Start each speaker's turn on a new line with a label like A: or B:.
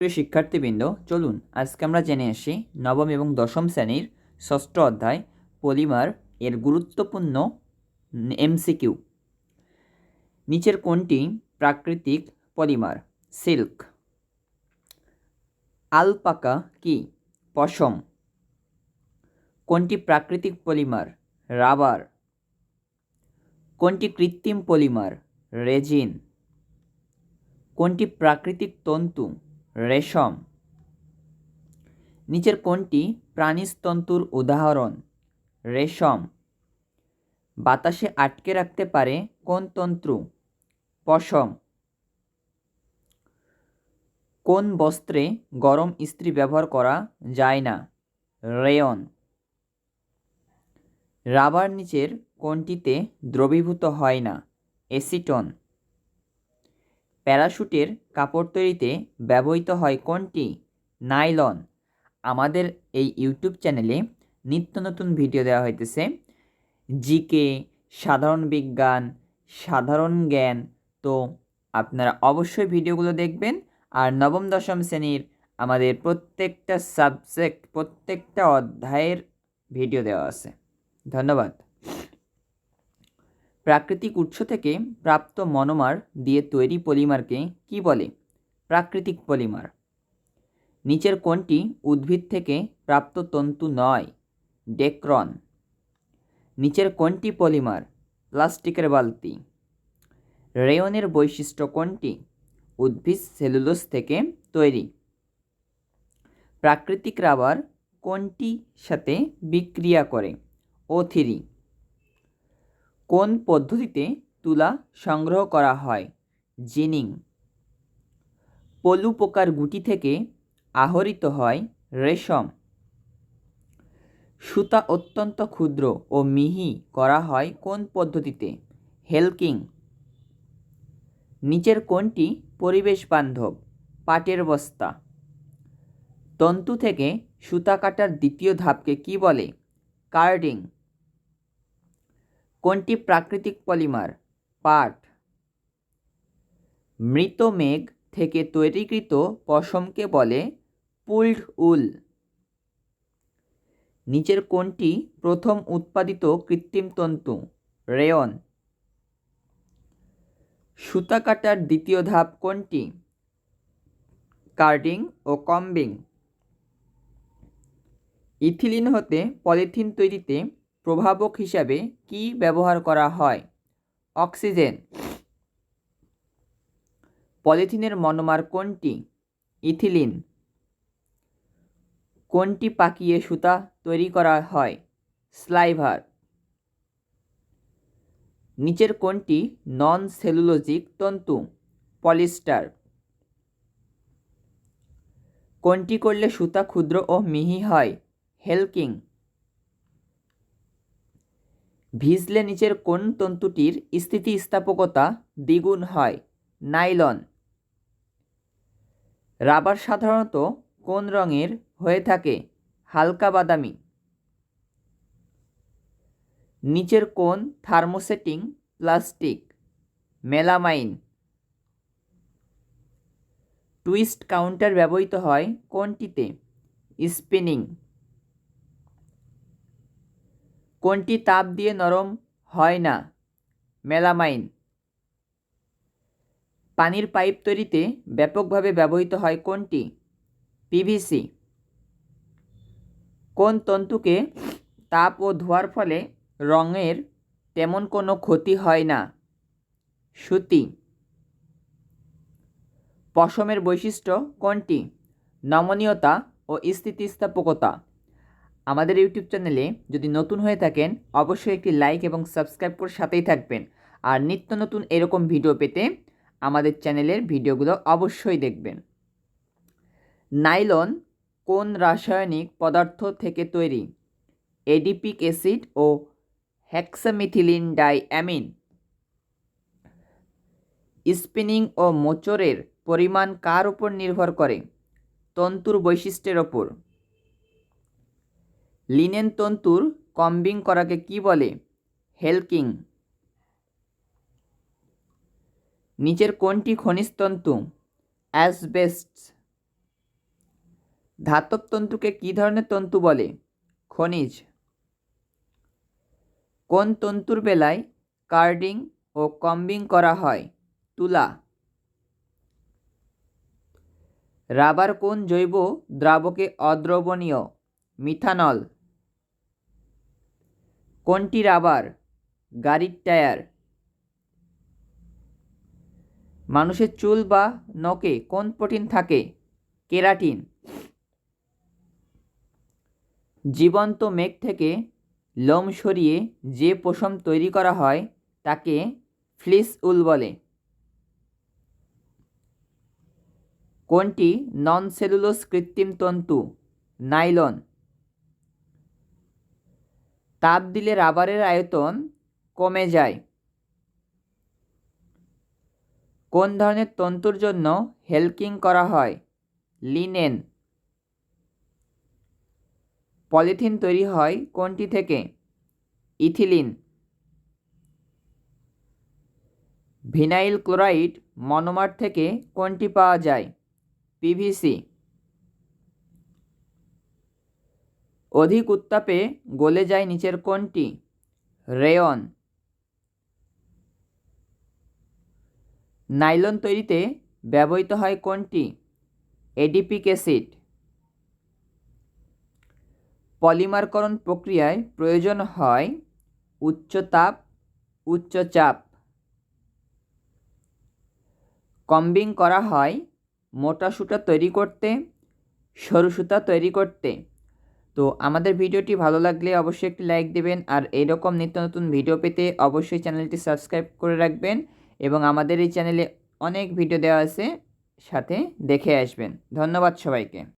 A: প্রিয় শিক্ষার্থীবৃন্দ, চলুন আজকে আমরা জেনে আসি নবম এবং দশম শ্রেণির ষষ্ঠ অধ্যায় পলিমার এর গুরুত্বপূর্ণ এমসিকিউ। নিচের কোনটি প্রাকৃতিক পলিমার? সিল্ক। আলপাকা কি? পশম। কোনটি প্রাকৃতিক পলিমার? রাবার। কোনটি কৃত্রিম পলিমার? রেজিন। কোনটি প্রাকৃতিক তন্তু? রেশম। নিচের কোনটি প্রাণীস্তন্তুর উদাহরণ, রেশম। বাতাসে আটকে রাখতে পারে কোন তন্তু? পশম। কোন বস্ত্রে গরম ইস্ত্রি ব্যবহার করা যায় না? রেয়ন। রাবার নিচের কোনটিতে দ্রবীভূত হয় না এসিটন প্যারাশুটের কাপড় তৈরিতে ব্যবহৃত হয় কোনটি? নাইলন। আমাদের এই ইউটিউব চ্যানেলে নিত্য নতুন ভিডিও দেওয়া হইতেছে। জিকে সাধারণ বিজ্ঞান, সাধারণ জ্ঞান। তো আপনারা অবশ্যই ভিডিওগুলো দেখবেন। আর নবম, দশম শ্রেণির আমাদের প্রত্যেকটা সাবজেক্ট প্রত্যেকটা অধ্যায়ের ভিডিও দেওয়া আছে। ধন্যবাদ। প্রাকৃতিক উৎস থেকে প্রাপ্ত মনোমার দিয়ে তৈরি পলিমারকে কি বলে? প্রাকৃতিক পলিমার। নিচের কোনটি উদ্ভিদ থেকে প্রাপ্ত তন্তু নয়, ডেক্রন। নিচের কোনটি পলিমার, প্লাস্টিকের বালতি। রেয়নের বৈশিষ্ট্য কোনটি উদ্ভিদ সেলুলোস থেকে তৈরি। প্রাকৃতিক রাবার কোনটি সাথে বিক্রিয়া করে, ও থ্রি কোন পদ্ধতিতে তুলা সংগ্রহ করা হয়? জিনিং। পলু পোকার গুটি থেকে আহরিত হয় রেশম। সুতা অত্যন্ত ক্ষুদ্র ও মিহি করা হয় কোন পদ্ধতিতে? হেলকিং। নিচের কোনটি পরিবেশ বান্ধব, পাটের বস্তা। তন্তু থেকে সুতা কাটার দ্বিতীয় ধাপকে কি বলে? কার্ডিং। কোনটি প্রাকৃতিক পলিমার? পাট মৃত মেঘ থেকে তৈরিকৃত পশমকে বলে পুল্ড উল। নিচের কোনটি প্রথম উৎপাদিত কৃত্রিম তন্তু? রেয়ন। সুতা কাটার দ্বিতীয় ধাপ কোনটি? কার্ডিং ও কম্বিং। ইথিলিন হতে পলিথিন তৈরিতে প্রভাবক হিসাবে কি ব্যবহার করা হয়? অক্সিজেন। পলিথিনের মনোমার কোনটি? ইথিলিন। কোনটি পাকিয়ে সুতা তৈরি করা হয়? স্লাইভার। নিচের কোনটি নন সেলুলোজিক তন্তু? পলিস্টার। কোনটি করলে সুতা ক্ষুদ্র ও মিহি হয়? হেলকিং। ভিজলে নিচের কোন তন্তুটির স্থিতিস্থাপকতা দ্বিগুণ হয়। নাইলন। রাবার সাধারণত কোন রঙের হয়ে থাকে? হালকা বাদামি। নিচের কোন thermosetting plastic. Melamine. Twist counter ব্যবহৃত হয় কোনটিতে? স্পিনিং। কোনটি তাপ দিয়ে নরম হয় না? মেলামাইন। পানির পাইপ তৈরিতে ব্যাপকভাবে ব্যবহৃত হয় কোনটি? পিভিসি কোন তন্তুকে তাপ ও ধোয়ার ফলে রঙের তেমন কোনো ক্ষতি হয় না? সুতি। পশমের বৈশিষ্ট্য কোনটি? নমনীয়তা ও স্থিতিস্থাপকতা। আমাদের ইউটিউব চ্যানেলে যদি নতুন হয়ে থাকেন, অবশ্যই একটি লাইক এবং সাবস্ক্রাইব করে সাথেই থাকবেন। আর নিত্য নতুন এরকম ভিডিও পেতে আমাদের চ্যানেলের ভিডিওগুলো অবশ্যই দেখবেন। নাইলন কোন রাসায়নিক পদার্থ থেকে তৈরি? এডিপিক অ্যাসিড ও হ্যাক্সামিথিলিন ডাইঅ্যামিন। স্পিনিং ও মোচরের পরিমাণ কার উপর নির্ভর করে? তন্তুর বৈশিষ্ট্যের ওপর লিনেন তন্তুর কম্বিং করাকে কি বলে? হেলকিং। নিচের কোনটি খনিজ তন্তু? অ্যাসবেস্টস। ধাতব তন্তুকে কী ধরনের তন্তু বলে? খনিজ। কোন তন্তুর বেলায় কার্ডিং ও কম্বিং করা হয়? তুলা। রাবার কোন জৈব দ্রাবকে অদ্রবণীয়? মিথানল। কোনটি রাবার গাড়ির টায়ার। মানুষের চুল বা নখে কোন প্রোটিন থাকে? কেরাটিন। জীবন্ত মেঘ থেকে লোম সরিয়ে যে পশম তৈরি করা হয়, তাকে ফ্লিস উল বলে। কোনটি নন সেলুলোজ কৃত্রিম তন্তু? নাইলন। তাপ দিলে রাবারের আয়তন কমে যায়। কোন ধরনের তন্তুর জন্য হেলকিং করা হয়? লিনেন। পলিথিন তৈরি হয় কোনটি থেকে? ইথিলিন। ভিনাইল ক্লোরাইড মনোমার থেকে কোনটি পাওয়া যায়? পিভিসি অধিক উত্তাপে গলে যায় নিচের কোনটি রেয়ন। নাইলন তৈরিতে ব্যবহৃত হয় কোনটি এডিপিক অ্যাসিড। পলিমারকরণ প্রক্রিয়ায় প্রয়োজন হয় উচ্চ তাপ, উচ্চ চাপ। কম্বিং করা হয় মোটা সুতা তৈরি করতে, সরু সুতা তৈরি করতে। তো আমাদের ভিডিওটি ভালো লাগলে অবশ্যই একটি লাইক দেবেন আর এরকম নিত্য নতুন ভিডিও পেতে অবশ্যই চ্যানেলটি সাবস্ক্রাইব করে রাখবেন এবং আমাদের এই চ্যানেলে অনেক ভিডিও দেওয়া আছে, সাথে দেখে আসবেন। ধন্যবাদ সবাইকে।